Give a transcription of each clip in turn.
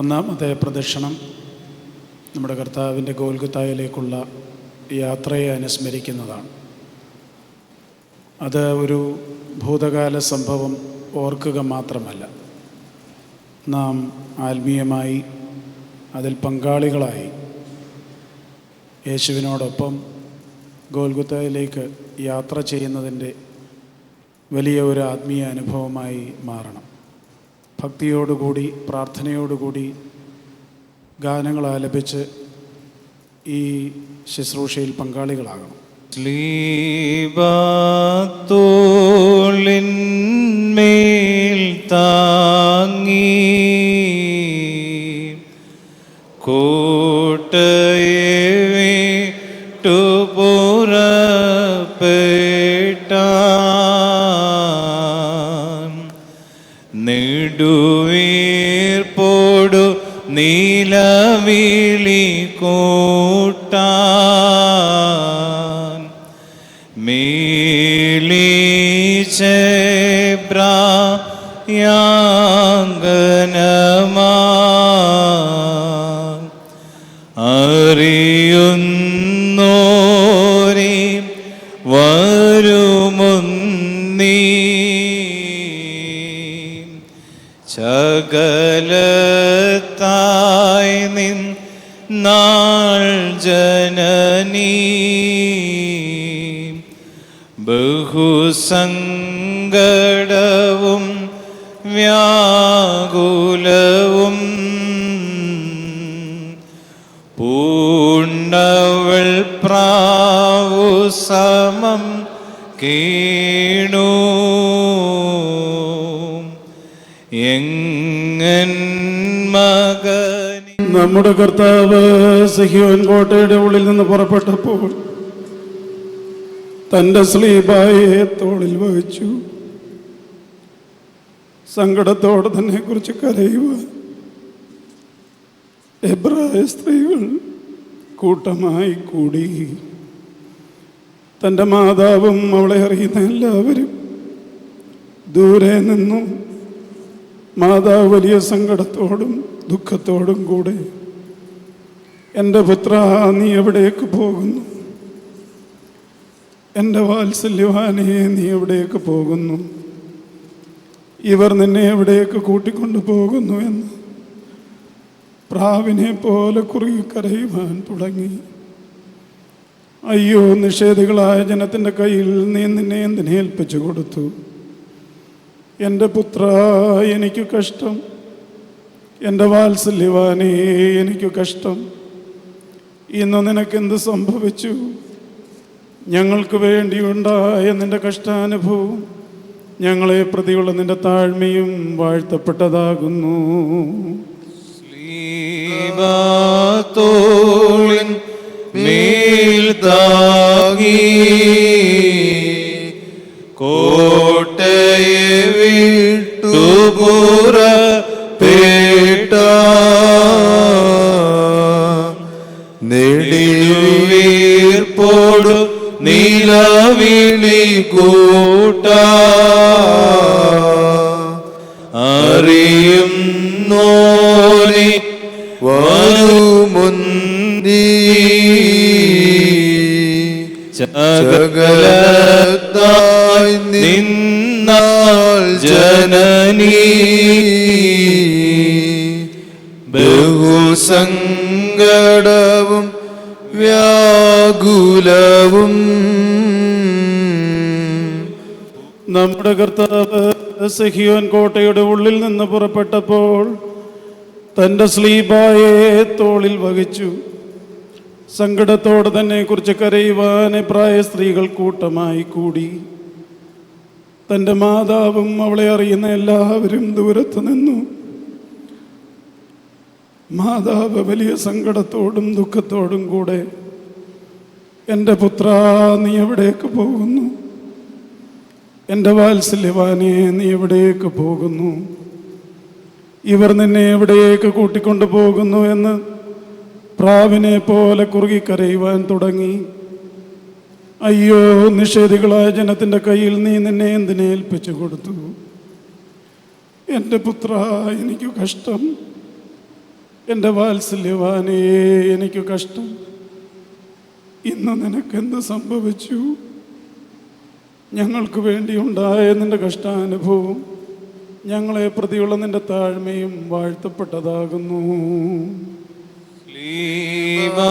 ഒന്നാമത്തെ പ്രദക്ഷിണം. നമ്മുടെ കർത്താവിന്റെ ഗോൽഗുത്തായിലേക്കുള്ള യാത്രയെ അനുസ്മരിക്കുന്നതാണ്. അത് ഒരു ഭൂതകാല സംഭവം ഓർക്കുക മാത്രമല്ല. നാം ആത്മീയമായി അതിൽ പങ്കാളികളായി യേശുവിനോടൊപ്പം ഗോൽഗുത്തയിലേക്ക് യാത്ര ചെയ്യുന്നതിന്റെ വലിയ ഒരു ആത്മീയ അനുഭവമായി മാറണം. ഭക്തിയോടുകൂടി പ്രാർത്ഥനയോടുകൂടി ഗാനങ്ങൾ ആലപിച്ച് ഈ ശുശ്രൂഷയിൽ പങ്കാളികളാകണം. സ്ലീബത്തോളിന്മേൽ താങ്ങി നെടുവീർപ്പോടു നീലവിളി കൂട്ടാൻ. മീലിച്ചെബ്രായാങ്കനമാ അറിയുന്നോരെ ജനനീ ബഹുസങ്കടവും വ്യാകുലവും പൂണ്ണവൾ പ്രാവു സമം കീണു എങ്ങൻ നമ്മുടെ കർത്താവ് സഹിയോൻ കോട്ടയുടെ ഉള്ളിൽ നിന്ന് പുറപ്പെട്ടപ്പോൾ തന്റെ സ്ലീബായെ തോളിൽ വഹിച്ചു. സങ്കടത്തോടെ തന്നെ കുറിച്ച് കരയുക എബ്രായ സ്ത്രീകൾ കൂട്ടമായി കൂടി. തന്റെ മാതാവും അവളെ അറിയുന്ന എല്ലാവരും ദൂരെ നിന്നും മാതാവ് വലിയ സങ്കടത്തോടും ദുഃഖത്തോടും കൂടെ എന്റെ പുത്ര നീ എവിടേക്ക് പോകുന്നു? എന്റെ വാത്സല്യവാനെ നീ എവിടേക്ക് പോകുന്നു? ഇവർ നിന്നെ എവിടേക്ക് കൂട്ടിക്കൊണ്ടു പോകുന്നു എന്ന് പ്രാവിനെ പോലെ കുറുകി കരയുവാൻ തുടങ്ങി. അയ്യോ നിഷേധികളായ ജനത്തിന്റെ കയ്യിൽ നീ നിന്നെ എന്തിനേൽപ്പിച്ചു കൊടുത്തു? എന്റെ പുത്ര എനിക്ക് കഷ്ടം. എന്റെ വാത്സല്യവാനേ എനിക്ക് കഷ്ടം. ഇന്ന് നിനക്കെന്ത് സംഭവിച്ചു? ഞങ്ങൾക്ക് വേണ്ടിയുണ്ടായ നിന്റെ കഷ്ടാനുഭവം. ഞങ്ങളെ പ്രതിയുള്ള നിന്റെ താഴ്മയും വാഴ്ത്തപ്പെട്ടതാകുന്നു. സ്ലീബത്തോളിൻ നെടിവീർപ്പോടു നീലവിളി കൂട്ട. അറിയുന്നോനെ വരുമുന്തി ചകലത്തായി നിന്നാൾ ജനനീ. ബഹുസങ്കടവും വ്യാകുലവും നമ്മുടെ കർത്താവ് സഹിയോൻ കോട്ടയുടെ ഉള്ളിൽ നിന്ന് പുറപ്പെട്ടപ്പോൾ തന്റെ സ്ലീബായെ തോളിൽ വഹിച്ചു. സങ്കടത്തോടെ തന്നെ കുറിച്ച് കരയുവാൻ പ്രായ സ്ത്രീകൾ കൂട്ടമായി കൂടി. തന്റെ മാതാവും അവളെ അറിയുന്ന എല്ലാവരും ദൂരത്ത് നിന്നു. മാതാവ് വലിയ സങ്കടത്തോടും ദുഃഖത്തോടും കൂടെ എന്റെ പുത്ര നീ എവിടേക്ക് പോകുന്നു? എന്റെ വാത്സല്യവാനെ നീ എവിടേക്ക് പോകുന്നു? ഇവർ നിന്നെ എവിടേക്ക് കൂട്ടിക്കൊണ്ടു പോകുന്നു എന്ന് പ്രാവിനെ പോലെ കുറുകി കരയുവാൻ തുടങ്ങി. അയ്യോ നിഷേധികളായ ജനത്തിന്റെ കയ്യിൽ നീ നിന്നെ എന്തിനെ ഏൽപ്പിച്ചു കൊടുത്തു? എന്റെ പുത്ര എനിക്ക് കഷ്ടം. എന്റെ വാത്സല്യവാനേ എനിക്ക് കഷ്ടം. ഇന്ന് നിനക്കെന്ത് സംഭവിച്ചു? ഞങ്ങൾക്ക് വേണ്ടി ഉണ്ടായ നിന്റെ കഷ്ടാനുഭവം ഞങ്ങളെ പ്രതിയുള്ള നിന്റെ താഴ്മയും വാഴ്ത്തപ്പെട്ടതാകുന്നു. ലീവാതോളിൻ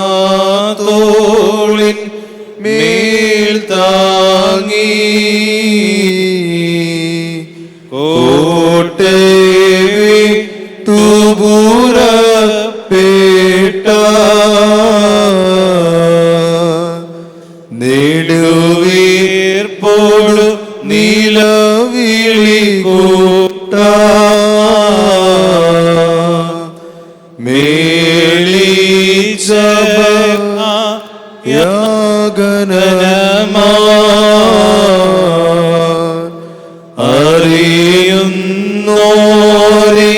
അറിയുന്നോരെ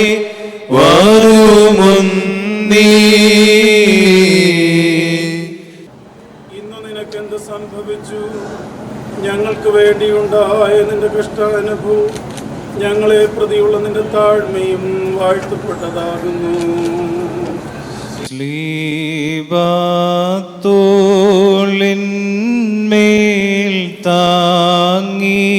വരുമുന്നീ ഇന്ന് നിനക്കെന്ത് സംഭവിച്ചു? ഞങ്ങൾക്ക് വേണ്ടിയുണ്ടായ നിന്റെ കഷ്ടാനുഭവം ഞങ്ങളെ പ്രതിയുള്ള നിന്റെ താഴ്മയും വാഴ്ത്തപ്പെട്ടതാകുന്നു. ശ്ലീബത്തോളിന്മേൽ താങ്ങി.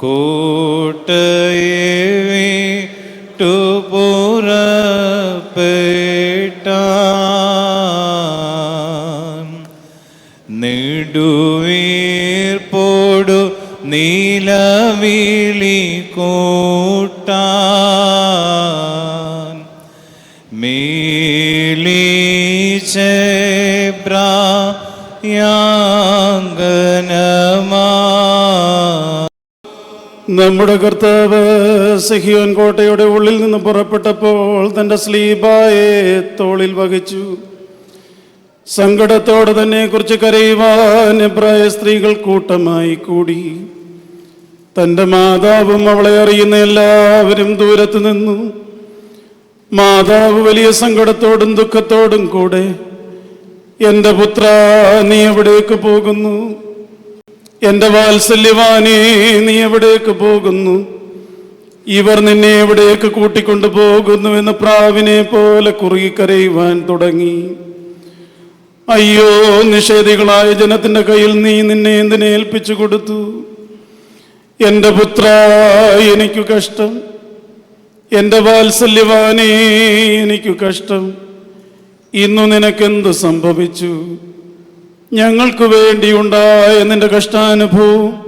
കോട്ടയെ വിട്ടു പുറപ്പെട്ട നെടുവീർപ്പോടു നീലവിളി കൂട്ടാൻ. നമ്മുടെ കർത്താവ് സഹിയോൻ കോട്ടയുടെ ഉള്ളിൽ നിന്ന് പുറപ്പെട്ടപ്പോൾ തന്റെ സ്ലീബായെ തോളിൽ വഹിച്ചു. സങ്കടത്തോടെ തന്നെ കുറിച്ച് കരയുവാൻ സ്ത്രീകൾ കൂട്ടമായി കൂടി. തന്റെ മാതാവും അവളെ അറിയുന്ന എല്ലാവരും ദൂരത്തു നിന്നു മാതാവ് വലിയ സങ്കടത്തോടും ദുഃഖത്തോടും കൂടെ എന്റെ പുത്ര നീ എവിടേക്ക് പോകുന്നു? എന്റെ വാത്സല്യവാനേ നീ എവിടേക്ക് പോകുന്നു? ഇവർ നിന്നെ എവിടേക്ക് കൂട്ടിക്കൊണ്ടു പോകുന്നു എന്ന് പ്രാവിനെ പോലെ കുറുകിക്കരയുവാൻ തുടങ്ങി. അയ്യോ നിഷേധികളായ ജനത്തിന്റെ കയ്യിൽ നീ നിന്നെ എന്തിനേൽപ്പിച്ചു കൊടുത്തു? എന്റെ പുത്ര എനിക്ക് കഷ്ടം. എന്റെ വാത്സല്യവാനേ എനിക്കു കഷ്ടം. ഇന്നു നിനക്കെന്ത് സംഭവിച്ചു? ഞങ്ങൾക്ക് വേണ്ടിയുണ്ടായ നിന്റെ കഷ്ടാനുഭവം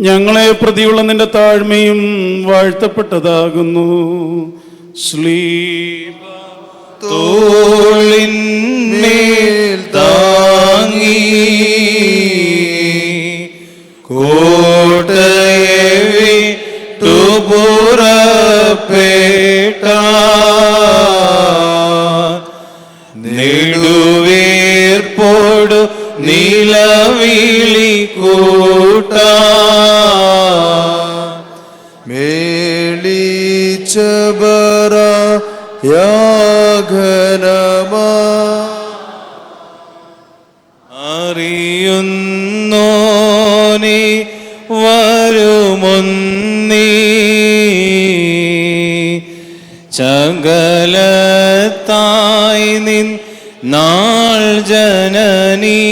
ഞങ്ങളെ പ്രതിയുള്ള നിന്റെ താഴ്മയും വാഴ്ത്തപ്പെട്ടതാകുന്നു. ശ്ലീ തോളിന്മേൽ യാഘനമാ അറിയുന്നോനി വരുമൊന്നീ. ചകലത്തായി നിൻ നാൾ ജനനീ.